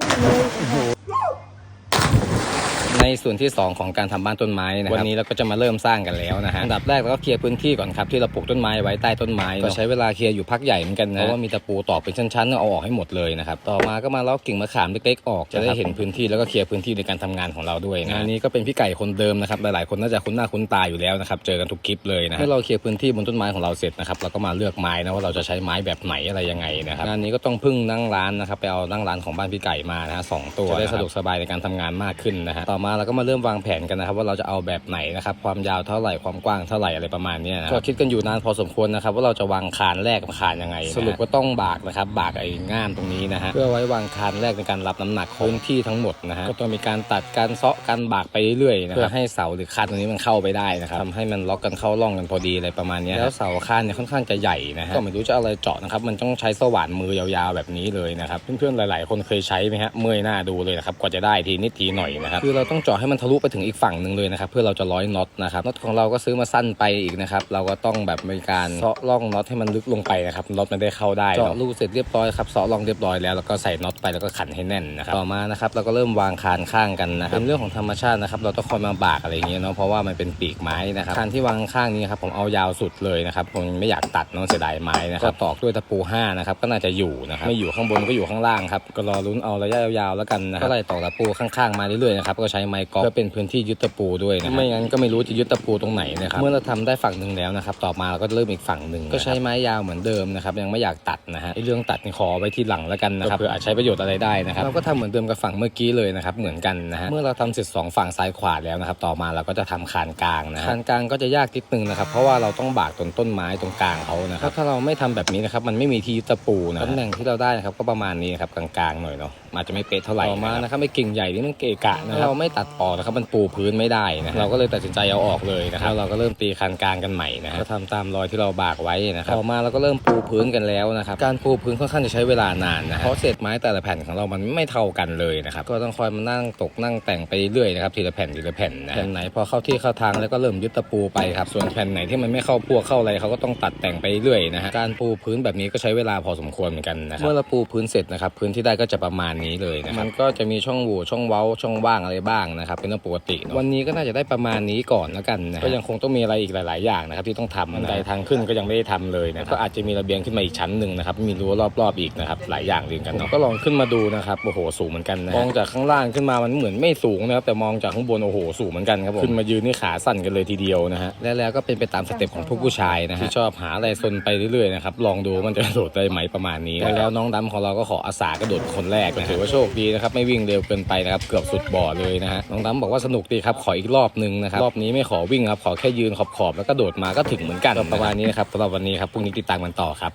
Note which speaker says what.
Speaker 1: 嗯。 ในส่วนที่ 2 ของการทำบ้านต้นไม้นะครับวันนี้เราก็จะมาเริ่มสร้างกันแล้วนะฮะอันดับแรกเราก็เคลียร์พื้นที่ก่อนครับที่เราปลูกต้นไม้ไว้ใต้ต้นไม้ก็ใช้เวลาเคลียร์อยู่พักใหญ่เหมือนกันนะเพราะว่ามีตะปูตอกเป็นชั้นๆเอาออกให้หมดเลยนะครับต่อมาก็มาเลาะกิ่งมะขามเล็กๆออกจะได้เห็นพื้นที่แล้วก็เคลียร์พื้นที่ในการทำงานของเราด้วยนะอันนี้ก็เป็นพี่ไก่คนเดิมนะครับหลายๆคนน่าจะคุ้นหน้าคุ้นตาอยู่แล้วนะครับเจอกันทุกคลิปเลยนะเมื่อเราเคลียร์พื้นที่บนต้นไม้ของเราเสร็จนะครับเราก็มาเลือกไม้นะว่าเราจะใช้ไม้แบบไหนอะไรยังไงนะครับงานนี้ก็ต้องพึ่งนั่งร้านนะครับไปเอานั่งร้านของบ้านพี่ไก่มานะฮะสองตัวจะได้สะดวกสบายในการทำงานมากขึ้นนะฮะต่อมาเราก็มาเริ่มวางแผนกันนะครับ ว่าเราจะเอาแบบไหนนะครับ ความยาวเท่าไหร่ความกว้างเท่าไหร่อะไรประมาณเนี้ยนะก็คิดกันอยู่นานพอสมควรนะครับ ว่าเราจะวางคานแรกกับคานยังไงนะสรุปก็ต้องบากนะครับบากไอ้ง่ามตรงนี้นะฮะเพื่อไว้วางคานแรกในการรับน้ำหนักพื้นที่ทั้งหมดนะฮะก็ต้องมีการตัดการเซาะการบากไปเรื่อยๆนะเพื่อให้เสาหรือคานตรงนี้มันเข้าไปได้นะครับทำให้มันล็อกกันเข้าร่องกันพอดีอะไรประมาณเนี้ยแล้วเสาคานเนี่ยค่อนข้างจะใหญ่นะฮะก็ไม่รู้จะเอาอะไรเจาะนะครับมันต้องใช้สว่านมือยาวๆแบบนี้เลยนะครับเพื่อนๆหลาย ๆ คนเคยใช้ไหมฮะเมื่อยหน้าดูเลยนะครับกว่าจะได้ทีนิดทีหน่อยนะครับคือเราต้องเจาะให้มันทะลุไปถึงอีกฝั่งหนึ่งเลยนะครับเพื่อเราจะร้อยน็อตนะครับน็อตของเราก็ซื้อมาสั้นไปอีกนะครับเราก็ต้องแบบมีการเซาะร่องน็อตให้มันลึกลงไปนะครับน็อตมันได้เข้าได้เจาะรูเสร็จเรียบร้อยครับเซาะร่องเรียบร้อยแล้วแล้วก็ใส่น็อตไปแล้วก็ขันให้แน่นนะครับต่อมานะครับเราก็เริ่มวางคานข้างกันนะครับเป็นเรื่องของธรรมชาตินะครับเราต้องคอยมาบากอะไรอย่างเงี้ยเนาะเพราะว่ามันเป็นปีกไม้นะครับคานที่วางข้างนี้ครับผมเอายาวสุดเลยนะครับผมไม่อยากตัดเน้องเสียดายไม้นะครับตอกด้วยตะปู5นะครับก็น่าจะอยู่นะครับไม่อยู่ข้างบนก็อยู่ข้างล่างครับก็รอลุ้นเอาระยะยาวๆแล้วกันนะครับก็ไล่ตอกตะปูข้างๆมาเรื่อยๆนะครับก็ใช้ไม้กอล์ฟเพื่อเป็นพื้นที่ยึดตะปูด้วยนะครับไม่งั้นก็ไม่รู้จะยึดตะปูตรงไหนนะครับเมื่อเราทำได้ฝั่งหนึ่งแล้วนะครับต่อมาเราก็เริ่มอีกฝั่งหนึ่งก็ใช้ไม้ยาวเหมือนเดิมนะครับยังไม่อยากตัดนะฮะไอ้เรื่องตัดนี่ขอไว้ที่หลังแล้วกันนะครับเพื่ออาจใช้ประโยชน์อะไรได้นะครับเราก็ทำเหมือนเดิมกับฝั่งเมื่อกี้เลยนะครับเหมือนกันนะฮะเมื่อเราทำเสร็จสองฝั่งซ้ายขวาแล้วนะครับต่อมาเราก็จะทำคานกลางนะฮะคานกลางก็จะยากนิดนึงนะครับเพราะว่าเราต้องบากต้นต้นไม้ตรงกลางเขานะครับถ้าเราไม่ทำแบบนี้นะครับมันไม่มีที่ยึดตะปูนะตำแหน่งที่เราได้นะครับก็ประมาณนี้ครับกลางๆหน่อยเนาะอาจจะไม่เป๊ะเท่าไหร่ต่อมานะครับไอ้กิ่งใหญ่นี่มันเกะกะนะครับเราไม่ตัดออกนะครับมันปูพื้นไม่ได้นะเราก็เลยตัดสินใจเอาออกเลยนะครับเราก็เริ่มตีคานกลางกันใหม่นะฮะก็ทำตามรอยที่เราบากไว้นะครับต่อมาเราก็เริ่มปูพื้นกันแล้วนะครับการปูพื้นค่อนข้างจะใช้เวลานานนะฮะเพราะเศษไม้แต่ละแผ่นของเรามันไม่เท่ากันเลยนะครับก็ต้องคอยมานั่งตกนั่งแต่งไปเรื่อยนะครับทีละแผ่นทีละแผ่นนะแผ่นไหนพอเข้าที่เข้าทางแล้วก็เริ่มยึดตะปูไปครับส่วนแผ่นไหนที่มันไม่เข้าพวกเข้าอะไรเขาก็ต้องตัดแต่งไปเรื่อยนะฮะการปูพื้นแบบนี้ก็ใช้เวลาพอสมควรเหมือนกันนะครับเมื่อเราปูพื้นเสร็จนะครับพื้นที่ได้ก็จะประมาณนี้เลยนะครับมันก็จะมีช่องโหว่ช่องเว้าช่องว่างอะไรบ้างนะครับเป็นเรื่องปกติเนอะวันนี้ก็น่าจะได้ประมาณนี้ก่อนแล้วกันนะก็ยังคงต้องมีอะไรอีกหลาย ๆ อย่างนะครับที่ต้องทำบันไดทางขึ้นก็ยังไม่ได้ทำเลยนะก็อาจจะมีระเบียงขึ้นมาอีกชั้นหนึ่งนะครับมีรั้วรอบๆอีกนะครับหลายอย่างเรียงกันเนาะก็ลองขึ้นมาดูนะครับโอ้โหสูงเหมือนกันนะมองจากข้างล่างขึ้นมามันเหมือนไม่สูงนะครับแต่มองจากข้างบนโอ้โหสูงเหมือนกันครับผมขึ้นมายืนนี่ขาสั่นกันเลยทีเดียวนะฮะและแล้วก็เป็นไปตามสเต็ปของพวกผู้ชายนะฮะที่ชอบหาอะไรซนไปเรื่อยๆนะครับลองดูมันจะกระโดดได้ไหมประมาณนี้แล้วน้องดำของเราก็ขออาสากระโดดเป็นคนแรกนะถือว่าโชคดีนะครับไม่วิ่งเร็วเกินไปนะครับเกือบสุดบ่อเลยนะฮะน้องดำบอกว่าสนุกดีครับขออีกรอบหนึ่งนะครับรอบนี้ไม่ขอวิ่งครับขอแค่ยืนขอบๆแล้วก็โดดมาก็ถึงเหมือนกันประมาณนี้นะครับสำหรับวันนี้ครับพรุ่งนี้ติดตามกันต่อครับ